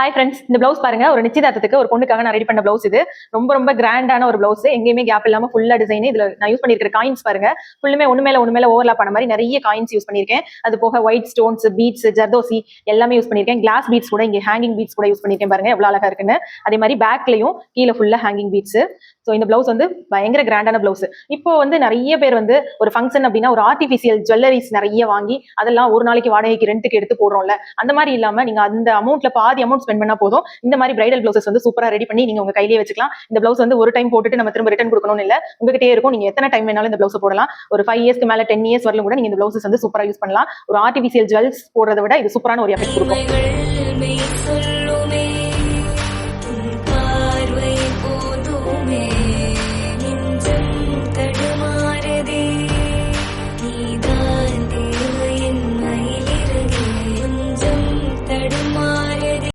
Hi friends இந்த blouse பாருங்க ஒரு நிச்சயதார்த்தத்துக்கு ஒரு பொண்ணுக்காக நான் ரெடி பண்ண ப்ளவுஸ் இது. ரொம்ப ரொம்ப கிராண்டான ஒரு ப்ளவுஸ் எங்கேயுமே கேப் இல்லாம ஃபுல்லா டிசைன் இதுல நான் யூஸ் பண்ணிருக்கிற காயின்ஸ் பாருங்க. ஃபுல்லுமே ஒண்ணு மேல ஒண்ணு மேல ஓவர்லாப் பண்ண மாதிரி நிறைய காயின்ஸ் யூஸ் பண்ணிருக்கேன். அது போக ஒயிட் ஸ்டோன்ஸ் பீட்ஸ் ஜர்தோசி எல்லாமே யூஸ் பண்ணிருக்கேன். கிளாஸ் பீட்ஸ் கூட இங்க ஹேங்கிங் பீட்ஸ் கூட யூஸ் பண்ணிருக்கேன் பாருங்க. எவ்வளவு அழகா இருக்குன்னு. அதே மாதிரி பேக்லயும் கீழே ஃபுல்லா ஹேங்கிங் பீட்ஸ் ஸோ இந்த ப்ளவுஸ் வந்து பயங்கர கிராண்டான ப்ளவுஸ் இப்போ வந்து நிறைய பேர் வந்து ஒரு ஃபங்க்ஷன் அப்படின்னா ஒரு ஆர்டிஃபிஷியல் ஜுவல்லரிஸ் நிறைய வாங்கி அதெல்லாம் ஒரு நாளைக்கு வாடகைக்கு ரெண்டுக்கு எடுத்து போடுறோம்ல. அந்த மாதிரி இல்லாம நீங்க அந்த அமௌண்ட்ல பாதி அமௌண்ட் ஸ்பெண்ட் பண்ணா போதும். இந்த மாதிரி பிரைடல் ப்ளவுசஸ் வந்து சூப்பரா ரெடி பண்ணி நீங்க உங்க கையிலேயே வச்சுக்கலாம். இந்த பிளவுஸ் வந்து ஒரு டைம் போட்டுட்டு நம்ம திரும்ப ரிட்டர்ன் கொடுக்கணும்னு இல்ல. உங்ககிட்டயே இருக்கும். நீங்க எத்தனை டைம் வேணாலும் இந்த ப்ளவுஸ் போடலாம். ஒரு ஃபைவ் இயர்ஸ்க்கு மேல டென் இயர்ஸ் வரலும் கூட நீங்க இந்த ப்ளவுசஸ் வந்து சூப்பரா யூஸ் பண்ணலாம். ஒரு ஆர்டிஃபிஷியல் ஜுவல்ஸ் போடுறத விட இது சூப்பரான ஒரு எஃபெக்ட் கொடுக்கும்.